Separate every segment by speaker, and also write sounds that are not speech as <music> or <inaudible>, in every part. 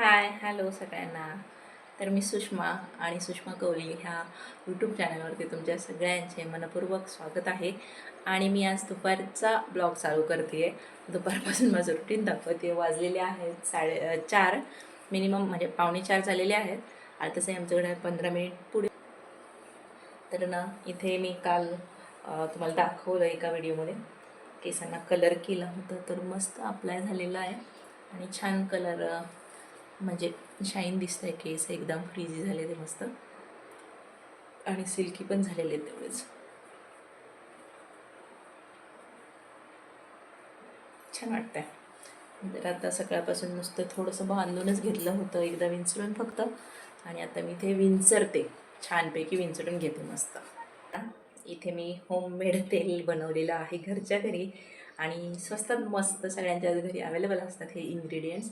Speaker 1: Hi hello सगळ्यांना. तर मी सुषमा आणि सुषमा कवली ह्या यूट्यूब चॅनलवरती तुमच्या सगळ्यांचे मनपूर्वक स्वागत आहे. आणि मी आज दुपारचा ब्लॉग चालू करते आहे दुपारपासून माझं रुटीन दाखवते वाजलेले आहेत साडे चार. मिनिमम म्हणजे पावणे चार झालेले आहेत. आणि तसंही आमच्याकडे पंधरा मिनिट पुढे. तर ना इथे मी काल तुम्हाला दाखवलं एका व्हिडिओमध्ये केसांना कलर केला होता. तर मस्त अप्लाय झालेला आहे. आणि छान कलर म्हणजे शाईन दिसत आहे केस एकदम फ्रीजी झाले ते मस्त. आणि सिल्की पण झालेले आहेत तेवढेच. छान वाटतंय. तर आता सकाळपासून नुसतं थोडंसं बांधूनच घेतलं होतं एकदा विंचरून फक्त. आणि आता मी ते विंचरते. छानपैकी विंचरून घेते मस्त. इथे मी होममेड तेल बनवलेलं आहे घरच्या घरी. आणि स्वस्तात मस्त सगळ्यांच्याच घरी अवेलेबल असतात हे इन्ग्रेडियंट्स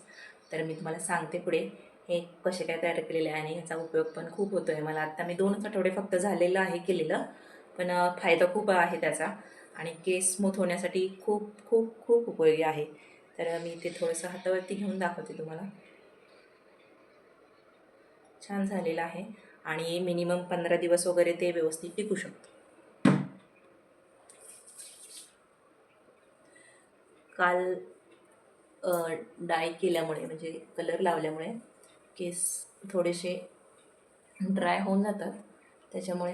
Speaker 1: तर मी तुम्हाला सांगते पुढे. हे कसे काय तयार केलेले आहे आणि ह्याचा उपयोग पण खूप होतो आहे मला आत्ता मी दोनच आठवडे फक्त झालेलं आहे केलेलं पण फायदा खूप आहे त्याचा आणि केस स्मूथ होण्यासाठी खूप खूप खूप उपयोगी आहे. तर मी ते थोडंसं हातावरती घेऊन दाखवते तुम्हाला. छान झालेलं आहे आणि मिनिमम पंधरा दिवस वगैरे ते व्यवस्थित टिकू शकतो. काल डाय केल्यामुळे म्हणजे कलर लावल्यामुळे केस थोडेसे ड्राय होऊन जातात. त्याच्यामुळे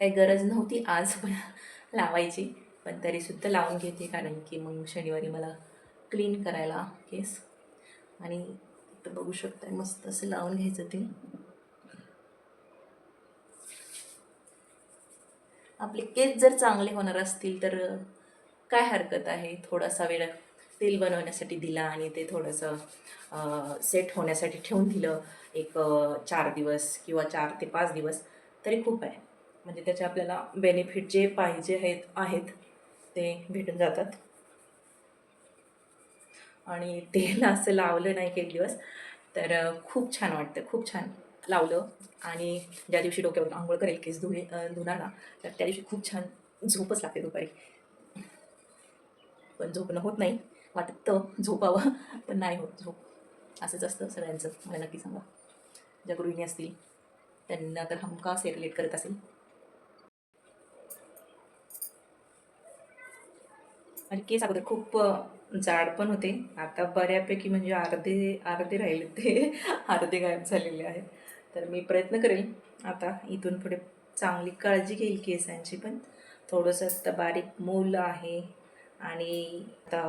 Speaker 1: काही गरज नव्हती आज पण <laughs> लावायची. पण तरीसुद्धा लावून घेते कारण की मग शनिवारी मला क्लीन करायला केस. आणि इथं बघू शकताय मस्त असं लावून घ्यायचं ते. आपले केस जर चांगले होणार असतील तर काय हरकत आहे? थोडासा वेळ तेल बनवण्यासाठी दिला आणि ते थोडंसं सेट होण्यासाठी ठेवून दिलं. एक चार दिवस किंवा चार ते पाच दिवस तरी खूप आहे. म्हणजे त्याचे आपल्याला बेनिफिट जे पाहिजे आहेत आहेत ते भेटून जातात. आणि तेल असं लावलं नाही एक दिवस तर खूप छान वाटतं. खूप छान लावलं. आणि ज्या दिवशी डोक्यावर आंघोळ करेल केस धुणे धुणार ना तर त्या दिवशी खूप छान झोपच लागते दुपारी. पण झोपणं होत नाही. वाटतं झोपावं पण नाही होत झोप. असंच असतं सगळ्यांचं. मला नक्की सांगा. ज्या गृहिणी असतील त्यांना तर हमखास हे रिलेट करत असेल. आणि केस अगोदर खूप जाड पण होते. आता बऱ्यापैकी म्हणजे अर्धे अर्धे राहिले ते. <laughs> अर्धे गायब झालेले आहेत. तर मी प्रयत्न करेल आता इथून पुढे चांगली काळजी घेईल केसांची पण. थोडंसं आता बारीक मूल आहे. आणि आता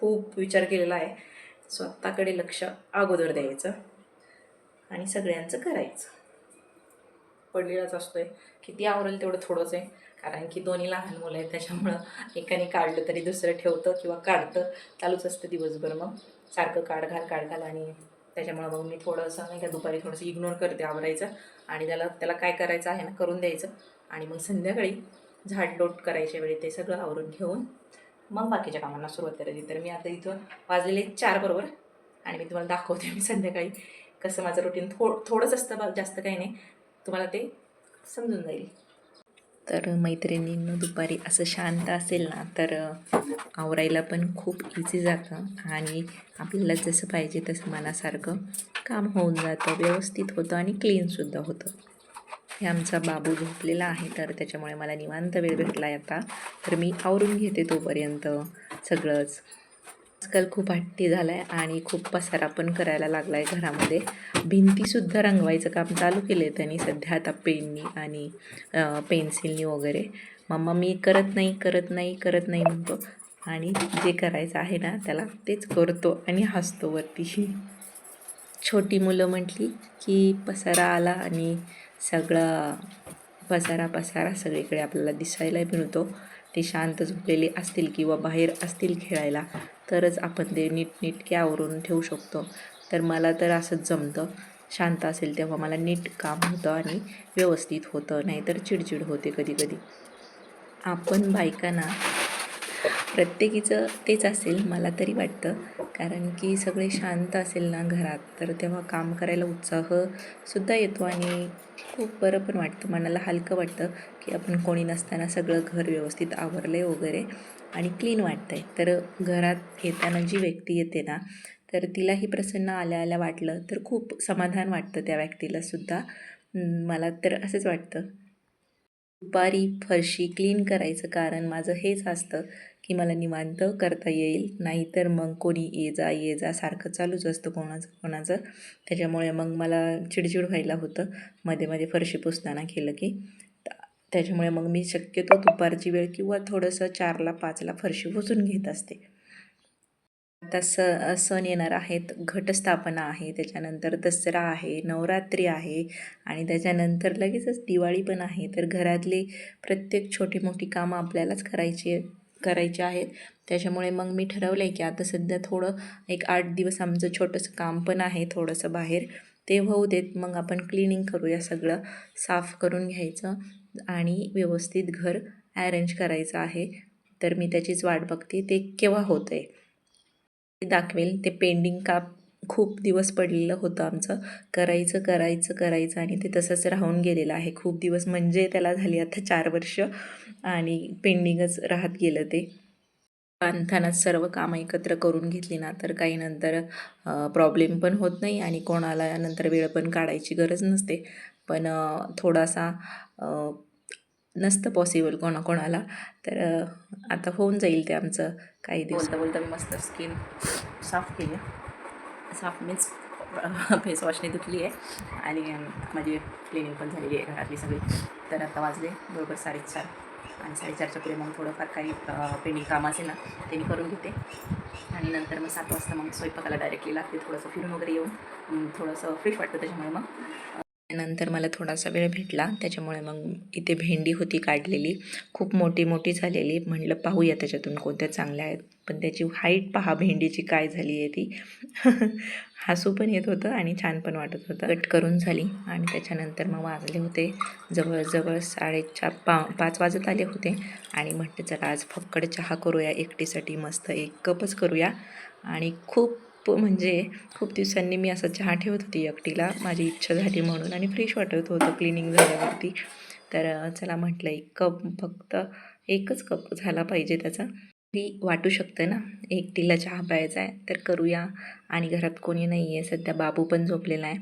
Speaker 1: खूप विचार केलेला आहे. स्वतःकडे लक्ष अगोदर द्यायचं आणि सगळ्यांचं करायचं. पडलेलाच असतोय. किती आवरेल तेवढं थोडंच आहे. कारण की दोन्ही लहान मुलं आहेत त्याच्यामुळं एकाने काढलं तरी दुसरं ठेवतं किंवा काढतं. चालूच असतं दिवसभर मग. सारखं काढ घाल काढ घाल आणि त्याच्यामुळं मग मी थोडंसं नाही का दुपारी थोडंसं इग्नोर करते आवरायचं आणि त्याला त्याला काय करायचं आहे ना करून द्यायचं. आणि मग संध्याकाळी झाडलोट करायच्या वेळी ते सगळं आवरून घेऊन मग बाकीच्या कामांना सुरुवात करायची. तर मी आता इथून वाजलेले चार बरोबर. आणि मी तुम्हाला दाखवते मी संध्याकाळी कसं माझं रुटीन थो थोडंच असतं बा जास्त काही नाही. तुम्हाला ते समजून जाईल. तर मैत्रिणींनं दुपारी असं शांत असेल ना तर आवरायला पण खूप इझी जातं. आणि आपल्याला जसं पाहिजे तसं मनासारखं काम होऊन जातं व्यवस्थित होतं आणि क्लीनसुद्धा होतं. हे आमचा बाबू झोपलेला आहे तर त्याच्यामुळे मला निवांत वेळ भेटला आहे आता. तर मी आवरून घेते तोपर्यंत सगळंच. आजकाल खूप हट्टी झाला आहे आणि खूप पसारा पण करायला लागला आहे घरामध्ये भिंतीसुद्धा रंगवायचं काम चालू केलं आहे त्यांनी सध्या आता पेननी आणि पेन्सिलनी वगैरे. मम्मा मी करत नाही करत नाही करत नाही म्हणतो. आणि जे करायचं आहे ना त्याला तेच करतो आणि हसतो वरती. छोटी मुलं म्हटली की पसारा आला आणि सगळा पसारा पसारा सगळीकडे आपल्याला दिसायला पण होतो. ते शांत झोपलेले असतील किंवा बाहेर असतील खेळायला तरच आपण ते नीटनीटके आवरून ठेवू शकतो. तर मला तर असंच जमतं. शांत असेल तेव्हा मला नीट काम होतं आणि व्यवस्थित होतं नाहीतर चिडचिड होते कधी कधी. आपण बायकांना प्रत्येकीचं तेच असेल मला तरी वाटतं. कारण की सगळे शांत असेल ना घरात तर तेव्हा काम करायला उत्साहसुद्धा येतो आणि खूप बरं पण वाटतं. मनाला हलकं वाटतं की आपण कोणी नसताना सगळं घर व्यवस्थित आवरलं आहे वगैरे आणि क्लीन वाटतं आहे तर घरात येताना जी व्यक्ती येते ना तर तिलाही प्रसन्न आल्या आल्या वाटलं तर खूप समाधान वाटतं त्या व्यक्तीलासुद्धा मला तर असंच वाटतं. दुपारी फरशी क्लीन करायचं कारण माझं हेच असतं की मला निवांत करता येईल. नाहीतर मग कोणी ये जा ये जा सारखं चालूच असतं कोणाचं कोणाचं. त्याच्यामुळे मग मला चिडचिड व्हायला होतं. मध्ये मध्ये फरशी पुसताना केलं की. त्याच्यामुळे मग मी शक्यतो दुपारची वेळ किंवा थोडंसं चारला पाचला फरशी पुसून घेत असते. आता स सण येणार आहेत. घटस्थापना आहे. त्याच्यानंतर दसरा आहे नवरात्री आहे. आणि त्याच्यानंतर लगेचच दिवाळी पण आहे. तर घरातली प्रत्येक छोटी मोठी कामं आपल्यालाच करायची करायचे आहेत. त्याच्यामुळे मग मी ठरवलं आहे की आता सध्या थोडं एक आठ दिवस आमचं छोटंसं काम पण आहे थोडंसं बाहेर. ते होऊ देत. मग आपण क्लिनिंग करूया सगळं. साफ करून घ्यायचं आणि व्यवस्थित घर ॲरेंज करायचं आहे. तर मी त्याचीच वाट बघते. ते केव्हा होतं आहे दाखवेल. ते पेंडिंग का खूप दिवस पडलेलं होतं आमचं. करायचं करायचं करायचं आणि ते तसंच राहून गेलेलं आहे. खूप दिवस म्हणजे त्याला झाली आता चार वर्ष. आणि पेंडिंगच राहत गेलं ते. बांधतानाच सर्व कामं एकत्र करून घेतली ना तर काही नंतर प्रॉब्लेम पण होत नाही आणि कोणाला नंतर वेळ पण काढायची गरज नसते. पण थोडासा नसतं पॉसिबल कोणाकोणाला तर आता होऊन जाईल ते आमचं काही दिवस. बोलता बोलता मी मस्त स्किन साफ केली. साफ मीन्स फेस वॉशने धुतली आहे. आणि माझी क्लिनिंग पण झालेली आहे घरातली सगळी. तर आता वाजले बरोबर साडेचार. आणि साडेचारच्या पुढे मग थोडंफार काही पेंडिंग काम असेल ना ते मी करून घेते. आणि नंतर मग सात वाजता मग स्वयंपाकाला डायरेक्टली लागते थोडंसं फिरून वगैरे येऊन थोडंसं फ्रेश वाटतं त्याच्यामुळे मग. नंतर मला थोडासा वेळ भेटला. त्याच्यामुळे मग इथे भेंडी होती काढलेली. खूप मोठी मोठी झालेली. म्हणलं पाहूया त्याच्यातून कोणत्या चांगल्या आहेत. पण त्याची हाईट पहा भेंडीची काय झाली आहे ती. <laughs> हसू पण येत होतं आणि छान पण वाटत होतं. कट करून झाली आणि त्याच्यानंतर मग वाजले होते. जवळजवळ साडेचार पा पाच वाजत आले होते. आणि म्हटलं चला आज फक्कड चहा करूया. एकटीसाठी मस्त एक कपच करूया. आणि खूप म्हणजे खूप दिवसांनी मी असा चहा ठेवत होती एकटीला माझी इच्छा झाली म्हणून आणि फ्रेश वाटत होतं क्लिनिंग झाल्यावरती. तर चला म्हटलं एक कप फक्त एकच कप झाला पाहिजे त्याचा. मी वाटू शकतं ना? एकटीला चहा प्यायचा आहे तर करूया. आणि घरात कोणी नाही आहे सध्या बाबू पण झोपलेला आहे.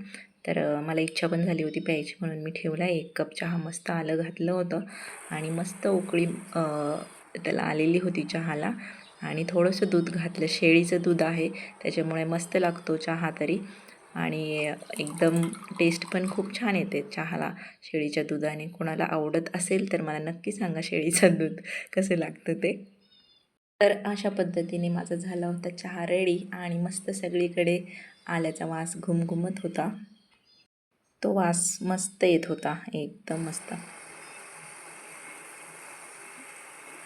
Speaker 1: तर मला इच्छा पण झाली होती प्यायची म्हणून मी ठेवला. एक कप चहा मस्त आलं घातलं होतं. आणि मस्त उकळी त्याला आलेली होती चहाला. आणि थोडंसं दूध घातलं. शेळीचं दूध आहे. त्याच्यामुळे मस्त लागतो चहा तरी. आणि एकदम टेस्ट पण खूप छान येते चहाला शेळीच्या दुधाने. कोणाला आवडत असेल तर मला नक्की सांगा शेळीचं दूध कसं लागतं ते. तर अशा पद्धतीने माझा झाला होता चहा रेडी आणि मस्त सगळीकडे आल्याचा वास घुमघुमत होता. तो वास मस्त येत होता. एकदम मस्त.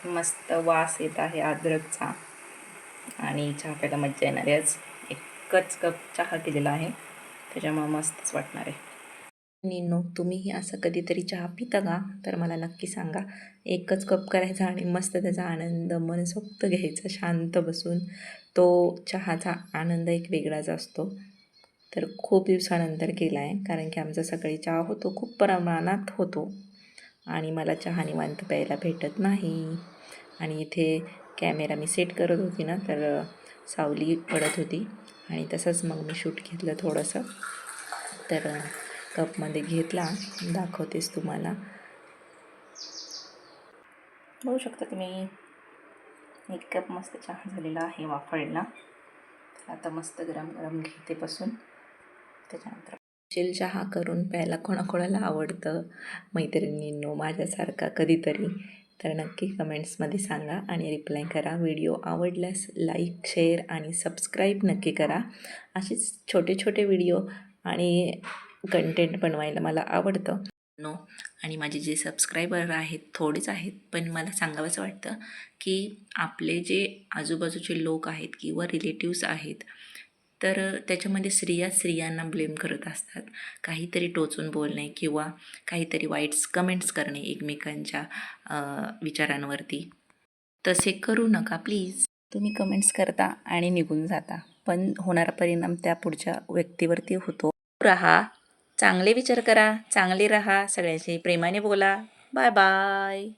Speaker 1: मस्त वास येत आहे अद्रकचा. आणि चहा प्यायला मज्जा येणार आहे. आज एकच कप चहा केलेला आहे. त्याच्यामुळं मस्तच वाटणार आहे. निनो तुम्हीही असं कधीतरी चहा पिता का? तर मला नक्की सांगा. एकच कप करायचा आणि मस्त त्याचा आनंद मनसोक्त घ्यायचा शांत बसून. तो चहाचा आनंद एक वेगळाच असतो. तर खूप दिवसानंतर केला आहे कारण की आमचा सकाळी चहा होतो खूप प्रमाणात होतो. आणि मला चहा निवांत प्यायला भेटत नाही. आणि इथे कॅमेरा मी सेट करत होती ना तर सावली पडत होती. आणि तसंच मग मी शूट घेतलं थोडंसं. तर कपमध्ये घेतला. दाखवतेस तुम्हाला. बघू शकता तुम्ही. एक कप मस्त चहा झालेला आहे वाफळला. आता मस्त गरम गरम घेते बसून. त्याच्यानंतर चिल चहा करून प्यायला कोणाकोणाला आवडतं? मैत्रिणींनो माझ्यासारखा कधीतरी. तर नक्की कमेंट्समध्ये सांगा आणि रिप्लाय करा. व्हिडिओ आवडल्यास लाईक शेअर आणि सबस्क्राईब नक्की करा. असेच छोटे छोटे व्हिडिओ आणि कंटेंट बनवायला मला आवडतं. नो आणि माझे जे सबस्क्रायबर आहेत थोडेच आहेत पण मला सांगावंसं वाटतं की आपले जे आजूबाजूचे लोक आहेत किंवा रिलेटिव्स आहेत तर त्याच्यामध्ये स्त्रिया स्त्रियांना ब्लेम करत असतात. काहीतरी टोचून बोलणे किंवा काहीतरी वाईट्स कमेंट्स करणे एकमेकांच्या विचारांवरती. तसे करू नका प्लीज. तुम्ही कमेंट्स करता आणि निघून जाता पण होणारा परिणाम त्या पुढच्या व्यक्तीवरती होतो. राहा चांगले विचार करा चांगले राहा सगळ्यांशी प्रेमाने बोला. Bye bye.